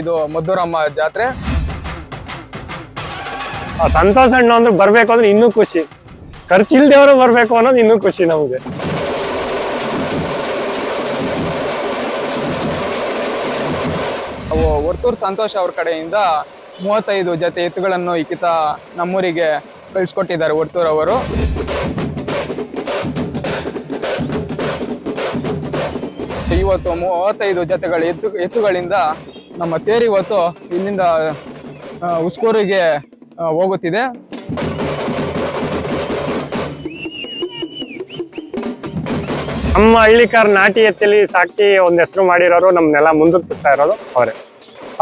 ಇದು ಮದ್ದೂರಮ್ಮ ಜಾತ್ರೆ. ಆ ಸಂತೋಷ್ ಅಣ್ಣ ಅಂದ್ರೆ ಬರ್ಬೇಕು ಅಂದ್ರೆ ಇನ್ನೂ ಖುಷಿ. ಖರ್ಚಿಲ್ದೇವರು ಬರ್ಬೇಕು ಅನ್ನೋದು ಇನ್ನೂ ಖುಷಿ ನಮ್ಗೆ. ಅವು ವರ್ತೂರು ಸಂತೋಷ್ ಅವ್ರ ಕಡೆಯಿಂದ ಮೂವತ್ತೈದು ಜೊತೆ ಎತ್ತುಗಳನ್ನು ಇಕ್ಕಿತ ನಮ್ಮೂರಿಗೆ ಕಳಿಸ್ಕೊಟ್ಟಿದ್ದಾರೆ ವರ್ತೂರ್ ಅವರು. ಇವತ್ತು ಮೂವತ್ತೈದು ಜೊತೆಗಳ ಎತ್ತು ಎತ್ತುಗಳಿಂದ ನಮ್ಮ ತೇರಿ ಇವತ್ತು ಇಲ್ಲಿಂದ ಉಸ್ಕೂರಿಗೆ ಹೋಗುತ್ತಿದೆ. ನಮ್ಮ ಹಳ್ಳಿಕಾರ ನಾಟಿ ಎತ್ತಲಿ ಸಾಕಿ ಒಂದು ಹೆಸರು ಮಾಡಿರೋರು ನಮ್ನೆಲ್ಲ ಮುಂದಕ್ಕೆ ತರ್ತಾ ಇರೋದು ಅವರೇ.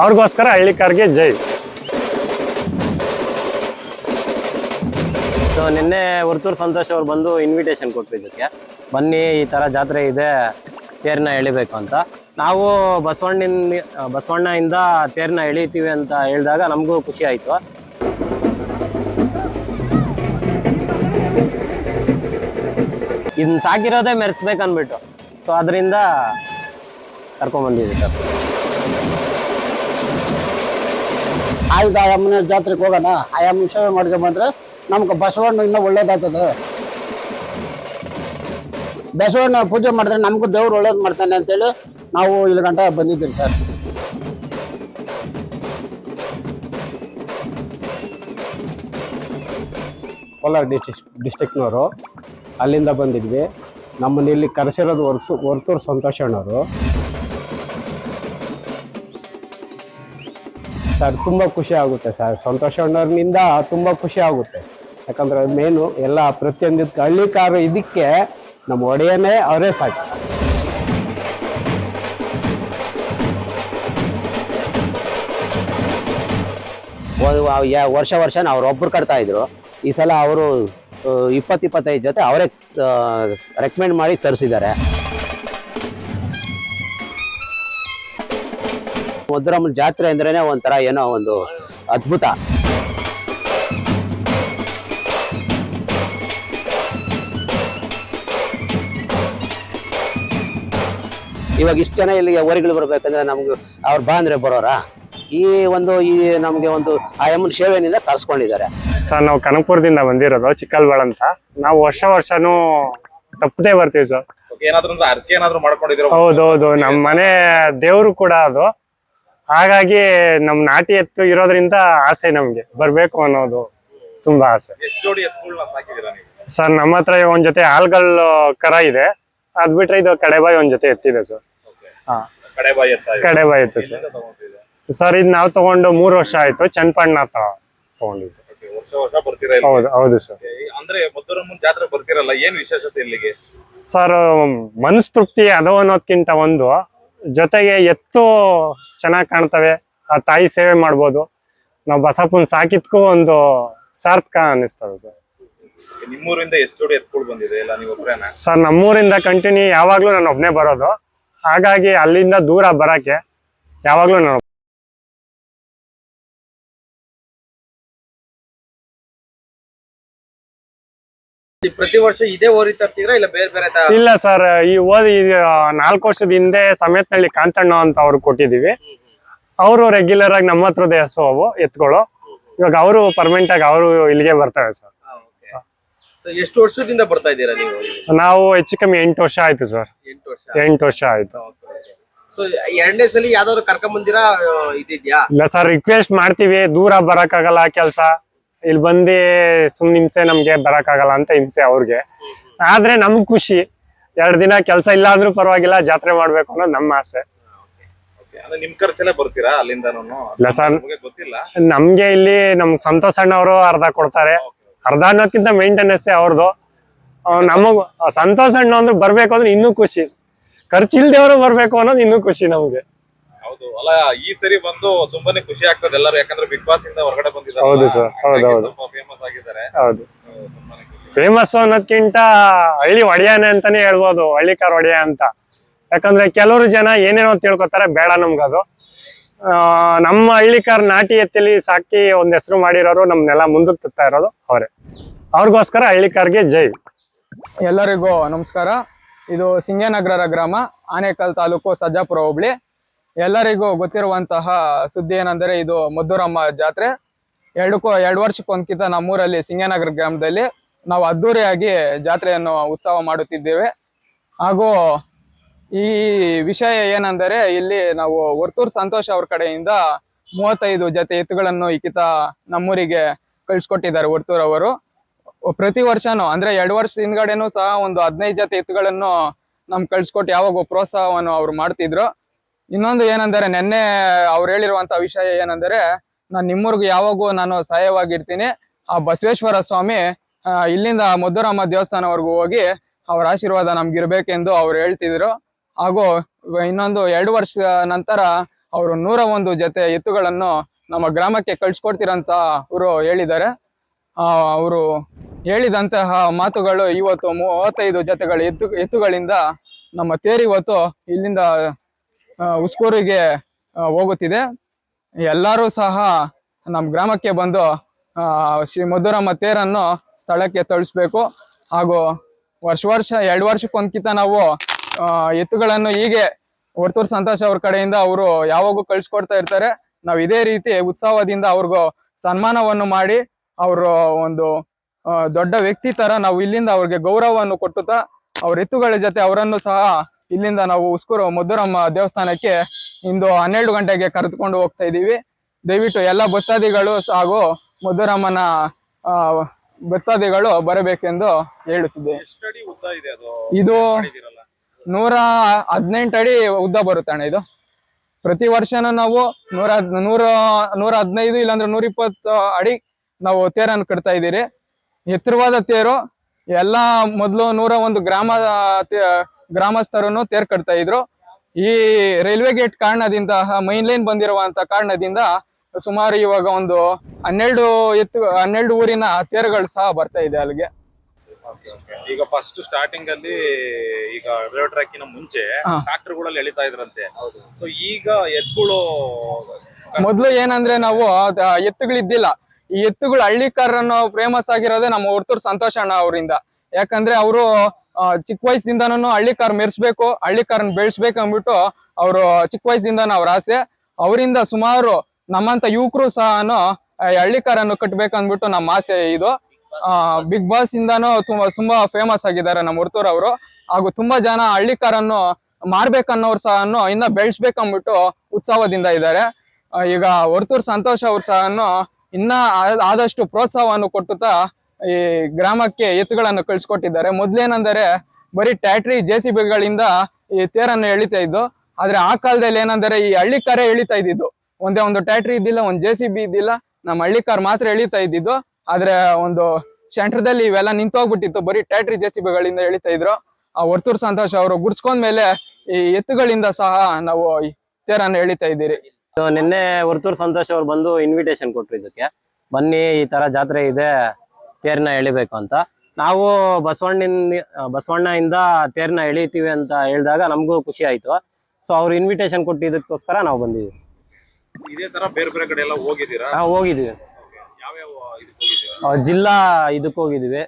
ಅವ್ರಿಗೋಸ್ಕರ ಹಳ್ಳಿಕಾರ್ಗೆ ಜೈ. ಸೊ ನಿನ್ನೆ ಹುರ್ತೂರು ಸಂತೋಷ್ ಅವ್ರು ಬಂದು ಇನ್ವಿಟೇಷನ್ ಕೊಟ್ಟಿದ್ದಕ್ಕೆ ಇದಕ್ಕೆ. ಬನ್ನಿ ಈ ಥರ ಜಾತ್ರೆ ಇದೆ ತೇರನ್ನ ಎಳಿಬೇಕು ಅಂತ. ನಾವು ಬಸವಣ್ಣ ಬಸವಣ್ಣಯಿಂದ ತೇರನ್ನ ಎಳಿತೀವಿ ಅಂತ ಹೇಳಿದಾಗ ನಮಗೂ ಖುಷಿ ಆಯಿತು. ಇದನ್ನ ಸಾಕಿರೋದೇ ಮೆರೆಸ್ಬೇಕು ಅಂದ್ಬಿಟ್ಟು ಸೊ ಅದರಿಂದ ಕರ್ಕೊಂಬಂದಿದ್ವಿ ಸರ್. ಆಯ್ತು, ಆಯಮ್ಮನ ಜಾತ್ರೆಗೆ ಹೋಗೋಣ. ಆ ಅಮ್ಮನ ಸೇವೆ ಮಾಡ್ಕೊಂಡ್ ಬಂದ್ರೆ ನಮ್ಗೆ ಬಸವಣ್ಣ ಇನ್ನೂ ಒಳ್ಳೇದಾಗ್ತದೆ. ಬಸವಣ್ಣ ಪೂಜೆ ಮಾಡಿದ್ರೆ ನಮಗೂ ದೇವ್ರು ಒಳ್ಳೇದು ಮಾಡ್ತಾನೆ ಅಂತೇಳಿ ನಾವು ಇಲ್ಲಿ ಗಂಟ ಬಂದಿದ್ದೀರಿ ಸರ್. ಕೋಲಾರ ಡಿಸ್ಟಿಕ್ ಡಿಸ್ಟಿಕ್ನವರು ಅಲ್ಲಿಂದ ಬಂದಿದ್ವಿ. ನಮ್ಮನ್ನ ಇಲ್ಲಿ ಕರೆಸಿರೋದು ವರ್ಸು ಹೊರ್ತೂರು ಸಂತೋಷ ಅಣ್ಣವರು. ಸರ್, ತುಂಬ ಖುಷಿ ಆಗುತ್ತೆ ಸರ್. ಸಂತೋಷ ಅಣ್ಣವ್ರನಿಂದ ತುಂಬ ಖುಷಿ ಆಗುತ್ತೆ. ಯಾಕಂದ್ರೆ ಮೇನು ಎಲ್ಲ ಪ್ರತಿಯೊಂದು ಹಳ್ಳಿ ಕಾರು ಇದಕ್ಕೆ ನಮ್ಮ ಒಡೆಯನೇ ಅವರೇ ಸಾಕು. ವರ್ಷ ವರ್ಷ ಅವ್ರು ಒಬ್ರು ಕಟ್ತಾ ಇದ್ರು. ಈ ಸಲ ಅವರು ಇಪ್ಪತ್ತು ಇಪ್ಪತ್ತೈದು ಜೊತೆ ಅವರೇ ರೆಕಮೆಂಡ್ ಮಾಡಿ ತರಿಸಿದ್ದಾರೆ. ಮಧುರಮ್ಮನ ಜಾತ್ರೆ ಅಂದ್ರೇನೆ ಒಂಥರ ಏನೋ ಒಂದು ಅದ್ಭುತ. ಇವಾಗ ಇಷ್ಟು ಜನ ಇಲ್ಲಿಗೆ ಹೊರಗಳು ಬರ್ಬೇಕಂದ್ರೆ ನಮ್ಗೆ ಅವ್ರು ಬಾ ಅಂದ್ರೆ ಬರೋರಾ? ಈ ಒಂದು ಈ ನಮಗೆ ಒಂದು ಆ ಯಮ್ಮನ ಸೇವೆಯಿಂದ ಕರ್ಸ್ಕೊಂಡಿದ್ದಾರೆ. ಸರ್ ನಾವು ಕನಕಪುರದಿಂದ ಬಂದಿರೋದು ಚಿಕ್ಕಲ್ಬಾಳ್ ಅಂತ. ನಾವು ವರ್ಷ ವರ್ಷನೂ ತಪ್ಪದೇ ಬರ್ತೀವಿ ಸರ್. ಏನಾದರೂ ಅಂದ್ರೆ ಅರ್ಕೆ ಏನಾದ್ರು ಹೌದೌದು ನಮ್ಮ ಮನೆ ದೇವರು ಕೂಡ ಅದು. ಹಾಗಾಗಿ ನಮ್ ನಾಟಿ ಎತ್ತು ಇರೋದ್ರಿಂದ ಆಸೆ ನಮ್ಗೆ. ಬರ್ಬೇಕು ಅನ್ನೋದು ತುಂಬಾ ಆಸೆ. ಎಷ್ಟು ಜೋಡಿ ಎತ್ತುಗಳನ್ನ ಸಾಕಿದ್ದೀರಾ ನೀವು? ಸರ್ ನಮ್ಮ ಹತ್ರ ಒಂದ್ ಜೊತೆ ಆಲ್ಗಳು ಕರ ಇದೆ. ಅದ್ ಬಿಟ್ರೆ ಇದು ಕಡೆಬಾಯಿ ಒಂದ್ ಜೊತೆ ಎತ್ತಿದೆ ಸರ್. ಹಾ ಕಡೆ ಬಾಯಿ ಎತ್ತ ಇದೆ. ಕಡೆಬಾಯಿ ಎತ್ತು ಸರ್? ಸರ್ ಇದು ನಾವು ತಗೊಂಡು ಮೂರು ವರ್ಷ ಆಯ್ತು ಚನ್ನಪಣ್ಣ ತಗೊಂಡಿದ್ದು. Okay, ವರ್ಷ ವರ್ಷ ಬರ್ತೀರಾ ಇಲ್ಲಿಗೆ? ಹೌದು ಹೌದು ಸರ್. ಅಂದ್ರೆ ಮದ್ದೂರಮ್ಮನ ಜಾತ್ರೆ ಬರ್ತೀರಲ್ಲ ಏನ್ ವಿಶೇಷತೆ ಇಲ್ಲಿಗೆ? ಸರ್ ಮನಸ್ ತೃಪ್ತಿ ಅದು ಅನ್ನೋದ್ಕಿಂತ ಒಂದು. ಜೊತೆಗೆ ಎತ್ತು ಚೆನ್ನಾಗಿ ಕಾಣ್ತವೆ ಆ ತಾಯಿ ಸೇವೆ ಮಾಡ್ಬೋದು. ನಾವು ಬಸಪ್ಪನ್ ಸಾಕಿದ್ಕೂ ಒಂದು ಸಾರ್ಥಕ ಅನ್ನಿಸ್ತದೆ ಸರ್. ನಿಮ್ಮೂರಿಂದ ಎಷ್ಟು ಜೋಡಿ ಎತ್ಕೊಳ್ ಬಂದಿದೆ ಇಲ್ಲ ನೀವು ಒಬ್ರೇನಾ? ಸರ್ ನಮ್ಮೂರಿಂದ ಕಂಟಿನ್ಯೂ ಯಾವಾಗ್ಲೂ ನಾನು ಒಬ್ಬನೇ ಬರೋದು. ಹಾಗಾಗಿ ಅಲ್ಲಿಂದ ದೂರ ಬರಕ್ಕೆ ಯಾವಾಗ್ಲೂ ನಾನು ಪ್ರತಿ ವರ್ಷ ಇದೇ ಓರಿ ತರ್ತೀರಾ ಇಲ್ಲ ಬೇರೆ ಬೇರೆ ಇಲ್ಲ ಸರ್ ಈ ಓದಿ ನಾಲ್ಕು ವರ್ಷದ ಹಿಂದೆ ಸಮೇತನಹಳ್ಳಿ ಕಾಂತಣ್ಣ ಅಂತ ಅವ್ರು ಕೊಟ್ಟಿದೀವಿ ಅವರು ರೆಗ್ಯುಲರ್ ಆಗಿ ನಮ್ಮ ಹತ್ರದ ಹೆಸರು ಅವು ಎತ್ಗಳು ಇವಾಗ ಅವರು ಪರ್ಮನೆಂಟ್ ಆಗಿ ಅವರು ಇಲ್ಲಿಗೆ ಬರ್ತವೆ ಸರ್. ಎಷ್ಟು ವರ್ಷದಿಂದ ಬರ್ತಾ ಇದ್ದೀರಾ ನೀವು ನಾವು ಹೆಚ್ಚು ಕಮ್ಮಿ ಎಂಟು ವರ್ಷ ಆಯ್ತು ಸರ್. ಎಂಟು ವರ್ಷ ಎಂಟು ವರ್ಷ ಆಯ್ತು. ಎರಡನೇ ಸಲ ಯಾವ್ದಾದ್ರು ಕರ್ಕೊಂಡ್ ಬಂದಿರಾ ಇದಿದ್ಯಾ? ಇಲ್ಲ ಸರ್ ರಿಕ್ವೆಸ್ಟ್ ಮಾಡ್ತೀವಿ ದೂರ ಬರಕ್ಕಾಗಲ್ಲ ಕೆಲಸ. ಇಲ್ಲಿ ಬಂದು ಸುಮ್ ಹಿಂಸೆ ನಮ್ಗೆ ಬರಕ್ಕಾಗಲ್ಲ ಅಂತ ಹಿಂಸೆ ಅವ್ರಿಗೆ. ಆದ್ರೆ ನಮ್ಗ್ ಖುಷಿ. ಎರಡ್ ದಿನ ಕೆಲಸ ಇಲ್ಲ ಅಂದ್ರೂ ಪರವಾಗಿಲ್ಲ ಜಾತ್ರೆ ಮಾಡ್ಬೇಕು ಅನ್ನೋದು ನಮ್ಮ ಆಸೆ. ನಿಮ್ ಖರ್ಚಲ್ಲೇ ಬರ್ತೀರಾ ಗೊತ್ತಿಲ್ಲ. ನಮ್ಗೆ ಇಲ್ಲಿ ನಮ್ ಸಂತೋಷ್ ಅಣ್ಣವರು ಅರ್ಧ ಕೊಡ್ತಾರೆ. ಅರ್ಧ ಅನ್ನೋದಕ್ಕಿಂತ ಮೇಂಟೆನೆನ್ಸ್ ಅವ್ರದ್ದು ನಮಗ್ ಸಂತೋಷ್ ಅಣ್ಣ ಅಂದ್ರೆ ಬರ್ಬೇಕು ಅಂದ್ರೆ ಇನ್ನೂ ಖುಷಿ. ಖರ್ಚಿಲ್ದೇವ್ರು ಬರ್ಬೇಕು ಅನ್ನೋದು ಇನ್ನೂ ಖುಷಿ ನಮ್ಗೆ. ಹೌದು. ಅಲ್ಲ ಈ ಸರಿ ಬಂದು ತುಂಬಾನೇ ಖುಷಿ ಆಗ್ತದೆ ಎಲ್ಲರೂ ಯಾಕಂದ್ರೆ ಬಿಗ್ ಬಾಸ್ ಇಂದ ಹೊರಗಡೆ ಬಂದಿದ್ದಾರೆ. ಹೌದು sir, ಹೌದು, ಹೌದು. ತುಂಬಾ ಫೇಮಸ್ ಆಗಿದ್ದಾರೆ. ಹೌದು. ಹೌದು, ತುಂಬಾನೇ ಖುಷಿ. ಫೇಮಸ್ ಅನ್ನೋದ್ಕಿಂತ ಹಳ್ಳಿ ಒಡೆಯಾನೆ ಅಂತಾನೆ ಹೇಳ್ಬೋದು ಹಳ್ಳಿಕಾರ್ ಒಡೆಯ ಅಂತ. ಯಾಕಂದ್ರೆ ಕೆಲವರು ಜನ ಏನೇನೋ ತಿಳ್ಕೊತಾರೆ ಬೇಡ ನಮ್ಗದು ಆ, ನಮ್ಮ ಹಳ್ಳಿಕಾರ್ ನಾಟಿ ಎತ್ತಲಿ ಸಾಕಿ ಒಂದ್ ಹೆಸರು ಮಾಡಿರೋರು ನಮ್ನೆಲ್ಲ ಮುಂದಕ್ಕೆ ತರ್ತಾ ಇರೋದು ಅವರೇ. ಅವ್ರಿಗೋಸ್ಕರ ಹಳ್ಳಿಕಾರ್ಗೆ ಜೈ. ಎಲ್ಲರಿಗೂ ನಮಸ್ಕಾರ. ಇದು ಸಿಂಗೇನಗರ ಗ್ರಾಮ ಆನೇಕಲ್ ತಾಲೂಕು ಸಜ್ಜಾಪುರ ಹೋಬಳಿ. ಎಲ್ಲರಿಗೂ ಗೊತ್ತಿರುವಂತಹ ಸುದ್ದಿ ಏನಂದರೆ ಇದು ಮದ್ದೂರಮ್ಮ ಜಾತ್ರೆ. ಎರಡಕ್ಕೂ ಎರಡು ವರ್ಷಕ್ಕೊಂದ್ಕಿಂತ ನಮ್ಮೂರಲ್ಲಿ ಸಿಂಗನಗರ ಗ್ರಾಮದಲ್ಲಿ ನಾವು ಅದ್ದೂರಿಯಾಗಿ ಜಾತ್ರೆಯನ್ನು ಉತ್ಸವ ಮಾಡುತ್ತಿದ್ದೇವೆ. ಹಾಗೂ ಈ ವಿಷಯ ಏನಂದರೆ ಇಲ್ಲಿ ನಾವು ವರ್ತೂರ್ ಸಂತೋಷ್ ಅವ್ರ ಕಡೆಯಿಂದ ಮೂವತ್ತೈದು ಜೊತೆ ಎತ್ತುಗಳನ್ನು ಈಕಿತ ನಮ್ಮೂರಿಗೆ ಕಳಿಸ್ಕೊಟ್ಟಿದ್ದಾರೆ ವರ್ತೂರ್ ಅವರು. ಪ್ರತಿ ವರ್ಷನೂ ಅಂದ್ರೆ ಎರಡು ವರ್ಷ ಹಿಂದ್ಗಡೆನೂ ಸಹ ಒಂದು ಹದಿನೈದು ಜೊತೆ ಎತ್ತುಗಳನ್ನು ನಮ್ಗೆ ಕಳ್ಸಿಕೊಟ್ಟು ಯಾವಾಗ ಪ್ರೋತ್ಸಾಹವನ್ನು ಅವ್ರು ಮಾಡ್ತಿದ್ರು. ಇನ್ನೊಂದು ಏನಂದರೆ, ನಿನ್ನೆ ಅವ್ರು ಹೇಳಿರುವಂತ ವಿಷಯ ಏನಂದರೆ, ನಾನು ನಿಮ್ಮೂರ್ಗೆ ಯಾವಾಗೂ ನಾನು ಸಹಾಯವಾಗಿರ್ತೀನಿ. ಆ ಬಸವೇಶ್ವರ ಸ್ವಾಮಿ ಇಲ್ಲಿಂದ ಮಧುರಮ್ಮ ದೇವಸ್ಥಾನವರೆಗೂ ಹೋಗಿ ಅವ್ರ ಆಶೀರ್ವಾದ ನಮ್ಗಿರ್ಬೇಕೆಂದು ಅವ್ರು ಹೇಳ್ತಿದ್ರು. ಹಾಗೂ ಇನ್ನೊಂದು ಎರಡು ವರ್ಷ ನಂತರ ಅವರು ನೂರ ಒಂದು ಜೊತೆ ಎತ್ತುಗಳನ್ನು ನಮ್ಮ ಗ್ರಾಮಕ್ಕೆ ಕಳ್ಸಿಕೊಡ್ತೀರಂತ ಅವರು ಹೇಳಿದ್ದಾರೆ. ಅವರು ಹೇಳಿದಂತಹ ಮಾತುಗಳು ಇವತ್ತು ಮೂವತ್ತೈದು ಜೊತೆಗಳ ಎತ್ತು, ಎತ್ತುಗಳಿಂದ ನಮ್ಮ ತೇರಿ ಇವತ್ತು ಇಲ್ಲಿಂದ ಉಸ್ಕೂರಿಗೆ ಹೋಗುತ್ತಿದೆ. ಎಲ್ಲರೂ ಸಹ ನಮ್ಮ ಗ್ರಾಮಕ್ಕೆ ಬಂದು ಶ್ರೀ ಮಧುರಮ್ಮ ತೇರನ್ನು ಸ್ಥಳಕ್ಕೆ ತಳಿಸ್ಬೇಕು. ಹಾಗೂ ವರ್ಷ ವರ್ಷ, ಎರಡು ವರ್ಷಕ್ಕೊಂದ್ಕಿಂತ ನಾವು ಎತ್ತುಗಳನ್ನು ಹೀಗೆ ಹೊರತೂರು ಸಂತೋಷ್ ಅವ್ರ ಕಡೆಯಿಂದ ಅವರು ಯಾವಾಗೂ ಕಳಿಸ್ಕೊಡ್ತಾ ಇರ್ತಾರೆ. ನಾವು ಇದೇ ರೀತಿ ಉತ್ಸವದಿಂದ ಅವ್ರಿಗೂ ಸನ್ಮಾನವನ್ನು ಮಾಡಿ, ಅವರು ಒಂದು ದೊಡ್ಡ ವ್ಯಕ್ತಿ ತರ ನಾವು ಇಲ್ಲಿಂದ ಅವ್ರಿಗೆ ಗೌರವವನ್ನು ಕೊಟ್ಟುತ್ತಾ, ಅವ್ರ ಎತ್ತುಗಳ ಜೊತೆ ಅವರನ್ನು ಸಹ ಇಲ್ಲಿಂದ ನಾವು ಉಸ್ಕೂರು ಮಧುರಮ್ಮ ದೇವಸ್ಥಾನಕ್ಕೆ ಇಂದು ಹನ್ನೆರಡು ಗಂಟೆಗೆ ಕರೆದುಕೊಂಡು ಹೋಗ್ತಾ ಇದ್ದೀವಿ. ದಯವಿಟ್ಟು ಎಲ್ಲ ಭಕ್ತಾದಿಗಳು ಹಾಗೂ ಮಧುರಮ್ಮನ ಭಕ್ತಾದಿಗಳು ಬರಬೇಕೆಂದು ಉದ್ದ ಇದೆ ನೂರ ಹದಿನೆಂಟು ಅಡಿ ಉದ್ದ ಬರುತ್ತೆ ಅಣ್ಣ ಇದು. ಪ್ರತಿ ವರ್ಷನೂ ನಾವು ನೂರ ನೂರ ನೂರ ಹದಿನೈದು ಇಲ್ಲಾಂದ್ರೆ ನೂರ ಇಪ್ಪತ್ತು ಅಡಿ ನಾವು ತೇರನ್ನು ಕಟ್ತಾ ಇದ್ದೀರಿ. ಎತ್ತರವಾದ ತೇರು ಎಲ್ಲ ಮೊದಲು ನೂರ ಒಂದು ಗ್ರಾಮ ಗ್ರಾಮಸ್ಥರನ್ನು ತೇರ್ ಕಟ್ತಾ ಇದ್ರು. ಈ ರೈಲ್ವೆ ಗೇಟ್ ಕಾರಣದಿಂದ ಮೈನ್ ಲೈನ್ ಬಂದಿರುವಂತ ಕಾರಣದಿಂದ ಸುಮಾರು ಇವಾಗ ಒಂದು ಹನ್ನೆರಡು ಎತ್ತು ಹನ್ನೆರಡು ಊರಿನ ತೇರುಗಳು ಸಹ ಬರ್ತಾ ಇದೆ ಅಲ್ಲಿಗೆ. ಈಗ ಫಸ್ಟ್ ಸ್ಟಾರ್ಟಿಂಗ್ ಅಲ್ಲಿ ಈಗ ರೈಲ್ವೆ ಟ್ರ್ಯಾಕಿನ ಮುಂಚೆ ಹಾ. ಟ್ರಾಕ್ಟರ್ಗಳಲ್ಲಿ ಎಳಿತಾ ಇದ್ರಂತೆ. ಸೊ ಈಗ ಎತ್ತುಗಳು ಮೊದ್ಲು ಏನಂದ್ರೆ ನಾವು ಎತ್ತುಗಳಿದ್ದಿಲ್ಲ. ಈ ಎತ್ತುಗಳು ಹಳ್ಳಿಕಾರರನ್ನು ಫೇಮಸ್ ಆಗಿರೋದೇ ನಮ್ಮ ಹೊರ್ತೂರ್ ಸಂತೋಷ ಅಣ್ಣ ಅವರಿಂದ. ಯಾಕಂದ್ರೆ ಅವರು ಚಿಕ್ಕ ವಯಸ್ಸಿನಿಂದನೂ ಹಳ್ಳಿ ಕಾರ್ ಮೆರೆಸ್ಬೇಕು ಹಳ್ಳಿಕಾರನ್ ಬೆಳೆಸ್ಬೇಕು ಅಂದ್ಬಿಟ್ಟು ಅವರು ಚಿಕ್ಕ ವಯಸ್ಸಿನಿಂದನೂ ಅವ್ರ ಆಸೆ. ಅವರಿಂದ ಸುಮಾರು ನಮ್ಮಂತ ಯುವಕರು ಸಹ ಹಳ್ಳಿಕಾರನ್ನು ಕಟ್ಟಬೇಕು ಅಂದ್ಬಿಟ್ಟು ನಮ್ಮ ಆಸೆ ಇದು. ಬಿಗ್ ಬಾಸ್ ಇಂದಾನು ತುಂಬಾ ತುಂಬಾ ಫೇಮಸ್ ಆಗಿದ್ದಾರೆ ನಮ್ಮ ಅವರು. ಹಾಗೂ ತುಂಬಾ ಜನ ಹಳ್ಳಿ ಕಾರನ್ನು ಮಾರ್ಬೇಕನ್ನೋರು ಸಹ ಇನ್ನ ಬೆಳೆಸ್ಬೇಕಂದ್ಬಿಟ್ಟು ಉತ್ಸಾಹದಿಂದ ಇದ್ದಾರೆ. ಈಗ ಹೊರ್ತೂರ್ ಸಂತೋಷ್ ಅವ್ರು ಸಹ ಇನ್ನ ಆದಷ್ಟು ಪ್ರೋತ್ಸಾಹವನ್ನು ಕೊಟ್ಟುತ್ತಾ ಈ ಗ್ರಾಮಕ್ಕೆ ಎತ್ತುಗಳನ್ನು ಕಳಿಸ್ಕೊಟ್ಟಿದ್ದಾರೆ. ಮೊದ್ಲೇನೆಂದರೆ ಬರೀ ಟ್ಯಾಟ್ರಿ ಜೆ ಸಿ ಬಿಗಳಿಂದ ಈ ತೇರನ್ನು ಎಳಿತಾ ಇದ್ದು, ಆದ್ರೆ ಆ ಕಾಲದಲ್ಲಿ ಏನಂದರೆ ಈ ಹಳ್ಳಿ ಕಾರೇ ಎಳಿತಾ ಇದ್ದಿದ್ದು. ಒಂದೇ ಒಂದು ಟ್ಯಾಟ್ರಿ ಇದ್ದಿಲ್ಲ, ಒಂದು ಜೆ ಸಿ ಬಿ ಇದ್ದಿಲ್ಲ, ನಮ್ಮ ಹಳ್ಳಿಕಾರ್ ಮಾತ್ರ ಎಳಿತಾ ಇದ್ದಿದ್ದು. ಆದ್ರೆ ಒಂದು ಸೆಂಟರ್ದಲ್ಲಿ ಇವೆಲ್ಲ ನಿಂತೋಗ್ಬಿಟ್ಟಿತ್ತು, ಬರೀ ಟ್ಯಾಟ್ರಿ ಜೆ ಸಿ ಬಿಗಳಿಂದ ಎಳಿತಾ ಇದ್ರು. ಆ ವರ್ತೂರ್ ಸಂತೋಷ್ ಅವರು ಗುಡ್ಸ್ಕೊಂಡ್ಮೇಲೆ ಈ ಎತ್ತುಗಳಿಂದ ಸಹ ನಾವು ತೇರನ್ನು ಎಳಿತಾ ಇದ್ದೀರಿ. ನಿನ್ನೆ ವರ್ತೂರ್ ಸಂತೋಷ್ ಅವ್ರು ಬಂದು ಇನ್ವಿಟೇಷನ್ ಕೊಟ್ರು ಇದಕ್ಕೆ. ಬನ್ನಿ, ಈ ತರ ಜಾತ್ರೆ ಇದೆ. ತೇರ್ನ ಎಳಿಬೇಕು ಅಂತ. ನಾವು ಬಸವಣ್ಣನ ಬಸವಣ್ಣ ಇಂದ ತೇರ್ನ ಎಳಿತೀವಿ ಅಂತ ಹೇಳಿದಾಗ ನಮಗೂ ಖುಷಿ ಆಯ್ತು. ಸೊ ಅವ್ರು ಇನ್ವಿಟೇಷನ್ ಕೊಟ್ಟಿದ್ದಕ್ಕೋಸ್ಕರ ನಾವು ಬಂದಿದ್ವಿ ಇದೇ ತರ ಬೇರೆ ಬೇರೆ ಕಡೆ ಎಲ್ಲ ಹೋಗಿದ್ದೀರಾ? ಹೋಗಿದ್ದೀವಿ. ಆ, ಜಿಲ್ಲಾ ಇದಕ್ಕೆ ಹೋಗಿದ್ವಿ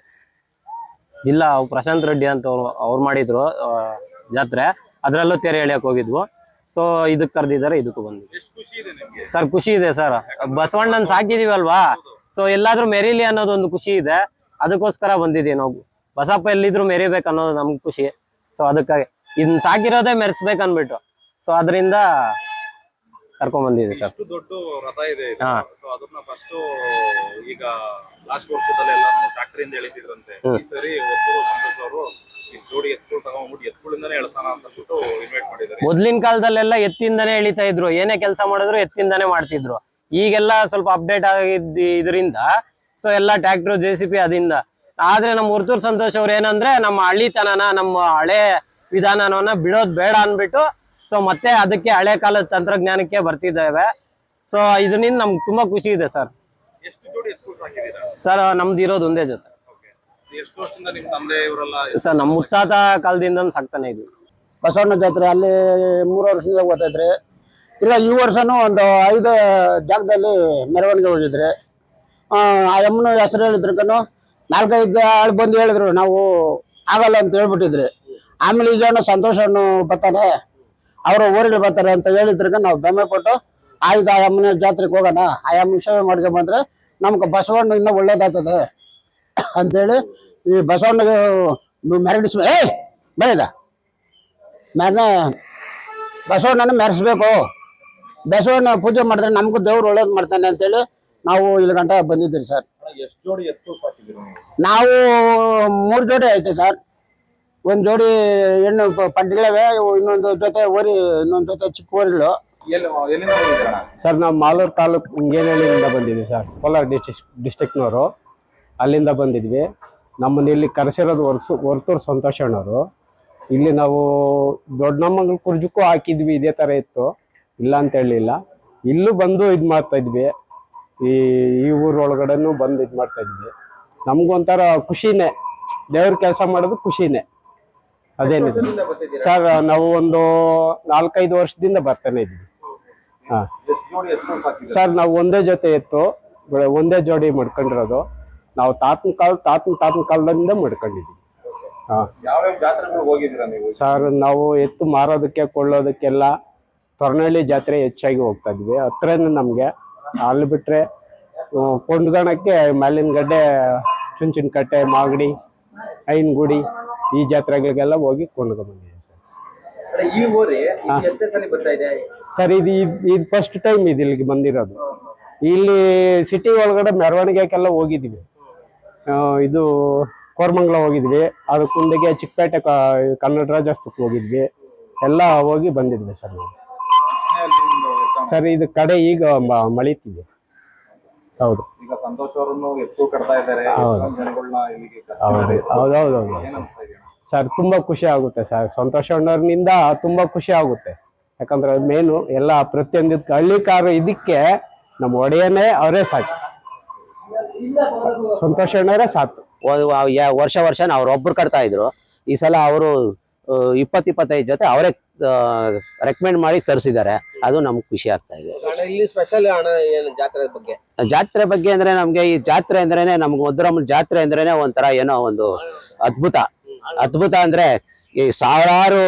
ಜಿಲ್ಲಾ ಪ್ರಶಾಂತ್ ರೆಡ್ಡಿ ಅಂತ ಅವ್ರು ಅವ್ರು ಮಾಡಿದ್ರು ಆ, ಜಾತ್ರೆ. ಅದರಲ್ಲೂ ತೆರೆ ಎಳಿಯಕ್ಕೆ ಹೋಗಿದ್ವು. ಸೊ ಇದಕ್ಕೆ ಕರೆದಿದ್ದಾರೆ ಇದಕ್ಕೂ ಬಂದ್ವಿ. ಎಷ್ಟು ಖುಷಿ ಇದೆ ನಿಮ್ಗೆ? ಸರ್ ಖುಷಿ ಇದೆ ಸರ್. ಬಸವಣ್ಣನ ಸಾಕಿದೀವಲ್ವಾ? ಸೊ ಎಲ್ಲಾದ್ರೂ ಮೆರೀಲಿ ಅನ್ನೋದೊಂದು ಖುಷಿ ಇದೆ. ಅದಕ್ಕೋಸ್ಕರ ಬಂದಿದ್ದೀವಿ ನಾವು. ಬಸಪ್ಪ ಎಲ್ಲಿದ್ರು ಮೆರಿಬೇಕು ಅನ್ನೋದು ನಮ್ಗೆ ಖುಷಿ. ಸೊ ಅದಕ್ಕಾಗಿ. ಇದನ್ನ ಸಾಕಿರೋದೇ ಮೆರೆಸ್ಬೇಕು ಅನ್ಬಿಟ್ಟು ಸೊ ಅದರಿಂದ ಕರ್ಕೊಂಡ್ ಬಂದಿದ್ದೀವಿ ಸರ್. ದೊಡ್ಡ ರಥ ಇದೆ ಸೊ ಅದನ್ನ ಫಸ್ಟ್ ಈಗ ಲಾಸ್ಟ್ ವರ್ಷದಲ್ಲೆಲ್ಲ ಟ್ರಾಕ್ಟರ್ ಇಂದ ಎಳಿತಿದ್ರಂತೆ. ಈ ಸರಿ ಅವರು ಜೋಡಿ ಎತ್ಗಳು ತಗೊಂಡ್ಬಿಟ್ಟು ಎತ್ಗಳಿಂದಾನೇ ಎಳ್ಸೋಣ ಅಂತ ಅಂದ್ಬಿಟ್ಟು ಇನ್ವೈಟ್ ಮಾಡಿದ್ದಾರೆ. ಮೊದ್ಲಿನ ಕಾಲದಲ್ಲೆಲ್ಲ ಎತ್ತಿಂದಾನೇ ಎಳಿತಾ ಇದ್ರು. ಏನೇ ಕೆಲಸ ಮಾಡಿದ್ರು ಎತ್ತಿಂದಾನೇ ಮಾಡ್ತಿದ್ರು. ಈಗೆಲ್ಲ ಸ್ವಲ್ಪ ಅಪ್ಡೇಟ್ ಆಗಿದ್ದ ಇದರಿಂದ ಸೊ ಎಲ್ಲ ಟ್ರ್ಯಾಕ್ಟರ್ ಜೆ ಸಿ ಪಿ ಅದಿಂದ. ಆದ್ರೆ ನಮ್ಮ ಹುರ್ತೂರ್ ಸಂತೋಷ್ ಅವ್ರು ಏನಂದ್ರೆ ನಮ್ಮ ಹಳ್ಳಿತನನ ನಮ್ಮ ಹಳೆ ವಿಧಾನವನ್ನ ಬಿಡೋದ್ ಬೇಡ ಅನ್ಬಿಟ್ಟು ಸೊ ಮತ್ತೆ ಅದಕ್ಕೆ ಹಳೆ ಕಾಲದ ತಂತ್ರಜ್ಞಾನಕ್ಕೆ ಬರ್ತಿದ್ದೇವೆ. ಸೊ ಇದರಿಂದ ನಮ್ಗೆ ತುಂಬಾ ಖುಷಿ ಇದೆ ಸರ್. ಸರ್ ನಮ್ದು ಇರೋದು ಒಂದೇ ಜೊತೆ. ಓಕೆ. ಎಷ್ಟು ವರ್ಷದಿಂದ ನಿಮ್ ತಂದೆ ಇವರೆಲ್ಲ ಸರ್ ನಮ್ಮ ಮುತ್ತಾತ ಕಾಲದಿಂದ ಸಾಕ್ತಾನೆ ಇದ್ವಿ ಬಸವಣ್ಣ ಜಾತ್ರೆ ಅಲ್ಲಿ ಮೂರು ವರ್ಷದಿಂದ ಓದೈತ್ರಿ ಇಲ್ಲ, ಈ ವರ್ಷನೂ ಒಂದು ಐದು ಜಾಗದಲ್ಲಿ ಮೆರವಣಿಗೆ ಹೋಗಿದ್ರೆ. ಆ ಯಮ್ಮನ ಹೆಸರು ಹೇಳಿದ್ರಕನು, ನಾಲ್ಕೈದು ಆಳು ಬಂದು ಹೇಳಿದ್ರು, ನಾವು ಆಗಲ್ಲ ಅಂತ ಹೇಳ್ಬಿಟ್ಟಿದ್ರಿ. ಆಮೇಲೆ ಈಗ ಸಂತೋಷವನ್ನು ಬರ್ತಾನೆ ಅವರು ಊರಿಗೆ ಬರ್ತಾರೆ ಅಂತ ಹೇಳಿದ್ರಕ್ಕ ನಾವು ಬೆಮ್ಮೆ ಕೊಟ್ಟು, ಆಯ್ತು, ಆ ಅಮ್ಮನ ಜಾತ್ರೆಗೆ ಹೋಗೋಣ, ಆ ಅಮ್ಮನ ಸೇವೆ ಮಾಡ್ಕೊಂಡ್ ಬಂದ್ರೆ ನಮ್ಗೆ ಬಸವಣ್ಣ ಇನ್ನೂ ಒಳ್ಳೇದಾಗ್ತದೆ ಅಂತೇಳಿ ಈ ಬಸವಣ್ಣಗೆ ಮೆರಡಿಸ್ ಏ ಬರೀದ ಮೆರನೆ ಬಸವಣ್ಣನ ಮೆರೆಸ್ಬೇಕು ಬಸವಣ್ಣ ಪೂಜೆ ಮಾಡಿದ್ರೆ ನಮಗೂ ದೇವ್ರು ಒಳ್ಳೇದು ಮಾಡ್ತಾನೆ ಅಂತೇಳಿ ನಾವು ಇಲ್ಲಿ ಗಂಟ ಬಂದಿದ್ದೀರಿ ಸರ್. ನೀವು? ನಾವು ಮೂರು ಜೋಡಿ ಐತೆ ಸರ್. ಒಂದು ಜೋಡಿ ಹೆಣ್ಣು ಪಡ್ಗಳವೆ ಇನ್ನೊಂದು ಜೊತೆ ಓರಿ ಇನ್ನೊಂದು ಜೊತೆ ಚಿಕ್ಕ ಓರಿಲು ಸರ್ ನಾವು ಮಾಲೂರು ತಾಲೂಕು ಹಿಂಗೇನಹಳ್ಳಿಯಿಂದ ಬಂದಿದ್ವಿ ಸರ್ ಕೋಲಾರ ಡಿಸ್ಟಿಕ್ ಡಿಸ್ಟಿಕ್ನವರು ಅಲ್ಲಿಂದ ಬಂದಿದ್ವಿ. ನಮ್ಮನ್ನ ಇಲ್ಲಿ ಕರೆಸಿರೋದು ಹೊರಸು ಹೊರತೂರು ಸಂತೋಷ ಅಣ್ಣವರು ಇಲ್ಲಿ ನಾವು ದೊಡ್ಡ ನಮ್ಮಂಗ್ಳ ಕುರ್ಜಕ್ಕೂ ಹಾಕಿದ್ವಿ ಇದೇ ಥರ ಇತ್ತು. ಇಲ್ಲ ಅಂತ ಹೇಳಲಿಲ್ಲ ಇಲ್ಲೂ ಬಂದು ಇದು ಮಾಡ್ತಾ ಇದ್ವಿ. ಈ ಈ ಊರೊಳಗಡೆನೂ ಬಂದು ಇದು ಮಾಡ್ತಾ ಇದ್ವಿ. ನಮ್ಗೊಂಥರ ಖುಷಿನೇ. ದೇವ್ರ ಕೆಲಸ ಮಾಡೋದು ಖುಷಿನೇ. ಅದೇನಿದೆ? ಸರ್ ನಾವು ಒಂದು ನಾಲ್ಕೈದು ವರ್ಷದಿಂದ ಬರ್ತಾನೆ ಇದ್ವಿ ಹಾಂ. ಸರ್ ನಾವು ಒಂದೇ ಜೊತೆ ಇತ್ತು. ಒಂದೇ ಜೋಡಿ ಮಡ್ಕೊಂಡಿರೋದು. ನಾವು ತಾತನ ಕಾಲ ತಾತನ ತಾತನ ಕಾಲದಿಂದ ಮಡ್ಕೊಂಡಿದ್ವಿ ಹಾ. ಸರ್ ನಾವು ಎತ್ತು ಮಾರೋದಕ್ಕೆ ಕೊಳ್ಳೋದಕ್ಕೆಲ್ಲ ತೊರನಹಳ್ಳಿ ಜಾತ್ರೆ ಹೆಚ್ಚಾಗಿ ಹೋಗ್ತಾ ಇದ್ವಿ. ಹತ್ರನೇ ನಮಗೆ. ಅಲ್ಲಿ ಬಿಟ್ರೆ ಮಾಲಿನ ಗಡ್ಡೆ ಚುಂಚಿನ ಕಟ್ಟೆ ಮಾಗಡಿ ಐನಗುಡಿ ಈ ಜಾತ್ರೆಗಳಿಗೆಲ್ಲ ಹೋಗಿ ಸರ್. ಸಲ ಬರ್ತಾ ಇದೆ? ಸರ್ ಇದು ಇದು ಫಸ್ಟ್ ಟೈಮ್ ಇದು ಇಲ್ಲಿಗೆ ಬಂದಿರೋದು. ಇಲ್ಲಿ ಸಿಟಿ ಒಳಗಡೆ ಮೆರವಣಿಗೆಗೆಲ್ಲ ಹೋಗಿದ್ವಿ ಇದು ಕೋರಮಂಗ್ಲ ಹೋಗಿದ್ವಿ. ಅದಕ್ಕೆ ಕುಂದಗೆ ಚಿಕ್ಕಪೇಟೆ ಕನ್ನಡ ರಾಜ್ಯೋತ್ಸವಕ್ಕೆ ಹೋಗಿದ್ವಿ. ಎಲ್ಲ ಹೋಗಿ ಬಂದಿದ್ವಿ ಸರ್ ನಾವು? ಸರ್ ಇದು ಕಡೆ ಈಗ ಮಳಿತಿದೆ. ಹೌದು. ಈಗ ಸಂತೋಷ್ ಅವರನ್ನು ಎತ್ತು ಕಟ್ತಾ ಇದ್ದಾರೆ. ಹೌದು. ಎಷ್ಟೊಂದ್ ಜನಗಳನ್ನ ಇಲ್ಲಿಗೆ ಹೌದು. ಹೌದು ಹೌದು ಹೌದು. ಏನ್ ಅನ್ಸ್ತಾ ಇದೆ? ಸರ್ ತುಂಬಾ ಖುಷಿ ಆಗುತ್ತೆ ಸರ್. ಸಂತೋಷ ಅಣ್ಣವ್ರನಿಂದ ತುಂಬಾ ಖುಷಿ ಆಗುತ್ತೆ. ಯಾಕಂದ್ರೆ ಮೇನು ಎಲ್ಲ ಪ್ರತಿಯೊಂದು ಹಳ್ಳಿಕಾರ ಇದಕ್ಕೆ ನಮ್ಮ ಒಡೆಯನೇ ಅವರೇ ಸಾಕು. ಸಂತೋಷ ಅಣ್ಣವರೇ ಸಾಕು. ವರ್ಷ ವರ್ಷ ಅವ್ರು ಒಬ್ರು ಕಟ್ತಾ ಇದ್ರು. ಈ ಸಲ ಅವರು ಇಪ್ಪತ್ತು ಇಪ್ಪತ್ತೈದು ಜೊತೆ ಅವರೇ ರೆಕಮೆಂಡ್ ಮಾಡಿ ತರಿಸಿದ್ದಾರೆ. ಅದು ನಮ್ಗೆ ಖುಷಿ ಆಗ್ತಾ ಇದೆ. ಇಲ್ಲಿ ಸ್ಪೆಷಲ್ ಅಣ್ಣ ಏನು ಜಾತ್ರೆ ಬಗ್ಗೆ? ಜಾತ್ರೆ ಬಗ್ಗೆ ಅಂದ್ರೆ ನಮ್ಗೆ ಈ ಜಾತ್ರೆ ಅಂದ್ರೇನೆ ನಮ್ಗೆ ಮಧುರಮ್ಮನ ಜಾತ್ರೆ ಅಂದ್ರೇನೆ ಒಂಥರ ಏನೋ ಒಂದು ಅದ್ಭುತ. ಅದ್ಭುತ ಅಂದ್ರೆ ಈ ಸಾವಿರಾರು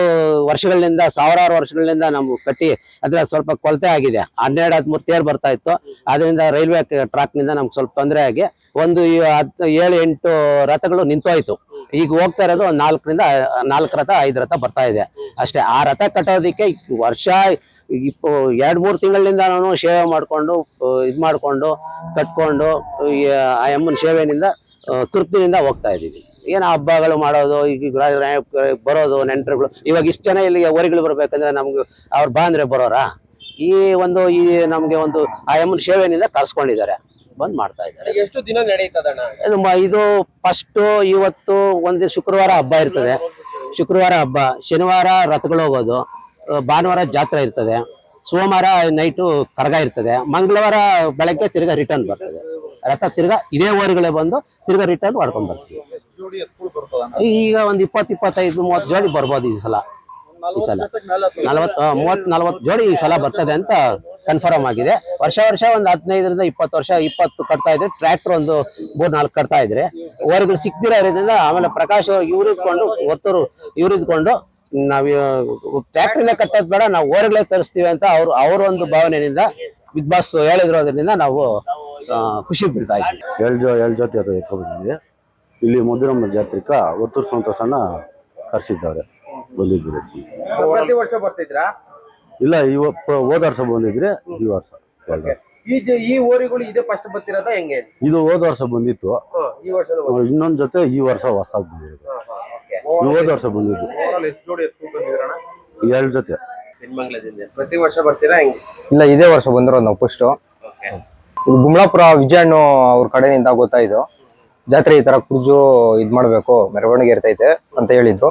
ವರ್ಷಗಳಿಂದ ಸಾವಿರಾರು ವರ್ಷಗಳಿಂದ ನಮ್ಗೆ ಕಟ್ಟಿ ಅಂದ್ರೆ ಸ್ವಲ್ಪ ಕೊರತೆ ಆಗಿದೆ. ಹನ್ನೆರಡು ಹದಿಮೂರು ತೇರು ಬರ್ತಾ ಇತ್ತು. ಅದರಿಂದ ರೈಲ್ವೆ ಟ್ರ್ಯಾಕ್ನಿಂದ ನಮ್ಗೆ ಸ್ವಲ್ಪ ತೊಂದರೆ ಆಗಿ ಒಂದು ಏಳು ಎಂಟು ರಥಗಳು ನಿಂತೋಯ್ತು. ಈಗ ಹೋಗ್ತಾ ಇರೋದು ಒಂದು ನಾಲ್ಕರಿಂದ, ನಾಲ್ಕು ರಥ, ಐದು ರಥ ಬರ್ತಾ ಇದೆ. ಅಷ್ಟೇ, ಆ ರಥ ಕಟ್ಟೋದಕ್ಕೆ ವರ್ಷ ಇಪ್ಪ, ಎರಡು, ಮೂರು ತಿಂಗಳಿಂದ ನಾನು ಸೇವೆ ಮಾಡಿಕೊಂಡು ಇದು ಮಾಡಿಕೊಂಡು, ಕಟ್ಕೊಂಡು ಆ ಅಮ್ಮನ ಸೇವೆಯಿಂದ ತೃಪ್ತಿನಿಂದ ಹೋಗ್ತಾ ಇದ್ದೀವಿ. ಏನು ಹಬ್ಬಗಳು ಮಾಡೋದು ಈಗ ಬರೋದು, ನೆಂಟರುಗಳು, ಇವಾಗ ಇಷ್ಟು ಜನ ಇಲ್ಲಿಗೆ ಹೊರಗಳು ಬರಬೇಕಂದ್ರೆ ನಮ್ಗೆ ಅವ್ರು ಬಾ ಅಂದ್ರೆ ಬರೋರಾ? ಈ ಒಂದು, ಈ ನಮಗೆ ಒಂದು ಆ ಅಮ್ಮನ ಸೇವೆಯಿಂದ ಕರ್ಸ್ಕೊಂಡಿದ್ದಾರೆ ಬಂದ್ ಮಾಡ್ತಾ ಇದ್ದಾರೆ. ಎಷ್ಟು ದಿನ ನಡೀತದಣ್ಣ ಇದು ಫಸ್ಟ್ ಇವತ್ತು ಒಂದು ಶುಕ್ರವಾರ ಹಬ್ಬ ಇರ್ತದೆ. ಶುಕ್ರವಾರ ಹಬ್ಬ. ಶನಿವಾರ ರಥಗಳು ಹೋಗೋದು. ಭಾನುವಾರ ಜಾತ್ರೆ ಇರ್ತದೆ. ಸೋಮವಾರ ನೈಟು ಕರಗ ಇರ್ತದೆ. ಮಂಗಳವಾರ ಬೆಳಗ್ಗೆ ತಿರ್ಗ ರಿಟರ್ನ್ ಬರ್ತದೆ. ರಥ ತಿರ್ಗಾ ಇದೇ ಊರುಗಳೇ ಬಂದು ತಿರ್ಗ ರಿಟರ್ನ್ ಮಾಡ್ಕೊಂಡ್ ಬರ್ತೀವಿ. ಈಗ ಒಂದು ಇಪ್ಪತ್ತು ಇಪ್ಪತ್ತೈದು ಮೂವತ್ತು ಜೋಡಿ ಬರ್ಬೋದು ಈ ಸಲ. ಈ ಸಲ. ನಲವತ್ತು ಮೂವತ್ ನಲವತ್ತು ಜೋಡಿ ಈ ಸಲ ಬರ್ತದೆ ಅಂತ ಕನ್ಫರ್ಮ್ ಆಗಿದೆ. ವರ್ಷ ವರ್ಷ ಒಂದು ಹದಿನೈದರಿಂದ ಇಪ್ಪತ್ತು ವರ್ಷ ಇಪ್ಪತ್ತು ಕಟ್ತಾ ಇದ್ರೆ ಟ್ರ್ಯಾಕ್ಟರ್ ಒಂದು ಮೂರ್ ನಾಲ್ಕು ಕಟ್ತಾ ಇದ್ರೆ ಓರಿಗಳು ಸಿಕ್ತಿರೋದ್ರಿಂದ ಆಮೇಲೆ ಪ್ರಕಾಶ್ ಇವ್ರಿದ್ಕೊಂಡು ಇವ್ರು ಇದ್ಕೊಂಡು ಹೊರ್ತರು ಇವ್ರು ಇದ್ಕೊಂಡು ನಾವ್ ಟ್ರ್ಯಾಕ್ಟರ್ನೇ ಕಟ್ಟೋದು ಬೇಡ ನಾವು ಓರ್ಗಳೇ ತರಿಸ್ತೀವಿ ಅಂತ ಅವ್ರು ಅವ್ರ ಒಂದು ಭಾವನೆಯಿಂದ ಬಿಗ್ ಬಾಸ್ ಹೇಳಿದ್ರೋದ್ರಿಂದ ನಾವು ಖುಷಿ ಬಿಡ್ತಾ ಇದ್ವಿ. ಜೊ ಜೊತೆ ಅದು ಇಲ್ಲಿ ಮಧುರಮ್ಮ ಜಾತ್ರಿಕ ಒತ್ತೂರು ಸಂತೋಷನ ಕರೆಸಿದ್ದಾರೆ ಬಂದಿದ್ರು ಪ್ರತಿ ವರ್ಷ ಬರ್ತಿದ್ರಾ? ಇಲ್ಲ ಈ ಹೋದ ವರ್ಷ ಬಂದಿದ್ರೆ ಈ ವರ್ಷ. ಈ ಜ- ಈ ಊರಿಗಳು ಇದೇ ಫಸ್ಟ್ ಬರ್ತಿರೋದ ಹೆಂಗೆ? ಇದು ಹೋದ ವರ್ಷ ಬಂದಿತ್ತು. ಹ್ಮ್, ಈ ವರ್ಷ ಇನ್ನೊಂದ್ ಜೊತೆ ಈ ವರ್ಷ ಹೊಸ ಬಂದಿರೋದು ಇದು ಹೋದ ವರ್ಷ ಬಂದಿದ್ದು. ಎಷ್ಟು ಜೋಡಿ ಎತ್ತು ಎರಡು ಜೊತೆ. ಪ್ರತಿ ವರ್ಷ ಬರ್ತೀರಾ ಹೆಂಗೆ? ಇಲ್ಲ ಇದೇ ವರ್ಷ ಬಂದಿರೋದು ನಾವು ಫಸ್ಟ್ ಇದು ಗುಮ್ಲಾಪುರ ವಿಜಯಣ್ಣು ಅವ್ರ ಕಡೆಯಿಂದ ಗೊತ್ತಾಯ್ತು. ಜಾತ್ರೆ ಈ ತರ ಕುರ್ಜು ಇದ್ ಮಾಡ್ಬೇಕು ಮೆರವಣಿಗೆ ಇರ್ತೈತೆ ಅಂತ ಹೇಳಿದ್ರು.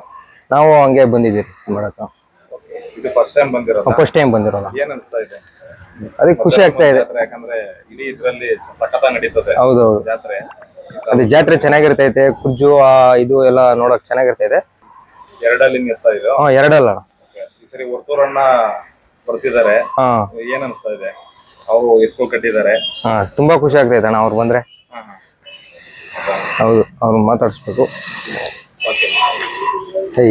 ನಾವು ಹಂಗೆ ಬಂದಿದ್ದೀವಿ ಮಾಡಕ್ಕ. ಇದು ಫಸ್ಟ್ ಟೈಮ್ ಬಂದಿರೋದು? ಫಸ್ಟ್ ಟೈಮ್ ಬಂದಿರೋದು. ಏನ್ ಅನ್ಸ್ತಾ ಇದೆ? ಅದಕ್ಕೆ ಖುಷಿ ಆಗ್ತಾ ಇದೆ. ಜಾತ್ರೆ ಯಾಕಂದ್ರೆ ಇಡೀ ಇದ್ರಲ್ಲಿ ಸಖತ ನಡೀತದೆ ಹೌದೌದು. ಜಾತ್ರೆ. ಅದೇ ಜಾತ್ರೆ ಚೆನ್ನಾಗಿರ್ತೈತೆ ಕುಜ್ಜು ಆ ಇದು ಎಲ್ಲ ನೋಡಕ್ ಚೆನ್ನಾಗಿರ್ತೈತೆ. ಎರಡಲ್ಲಿ ಎತ್ತಾ ಇದೆ ಹಾ ಎರಡಲ್ಲ. ಈ ಸರಿ ವರ್ತೂರಣ್ಣ ಬರ್ತಿದ್ದಾರೆ. ಹಾ. ಏನ್ ಅನ್ಸ್ತಾ ಇದೆ? ಅವರು ಎತ್ತು ಕಟ್ಟಿದ್ದಾರೆ. ಹಾ ತುಂಬಾ ಖುಷಿ ಆಗ್ತೈತೆ ಅಣ್ಣ ಅವ್ರು ಬಂದ್ರೆ. ಹಾ ಹಾ. ಹೌದು ಅವ್ರು ಮಾತಾಡಿಸ್ಬೇಕು. Okay hey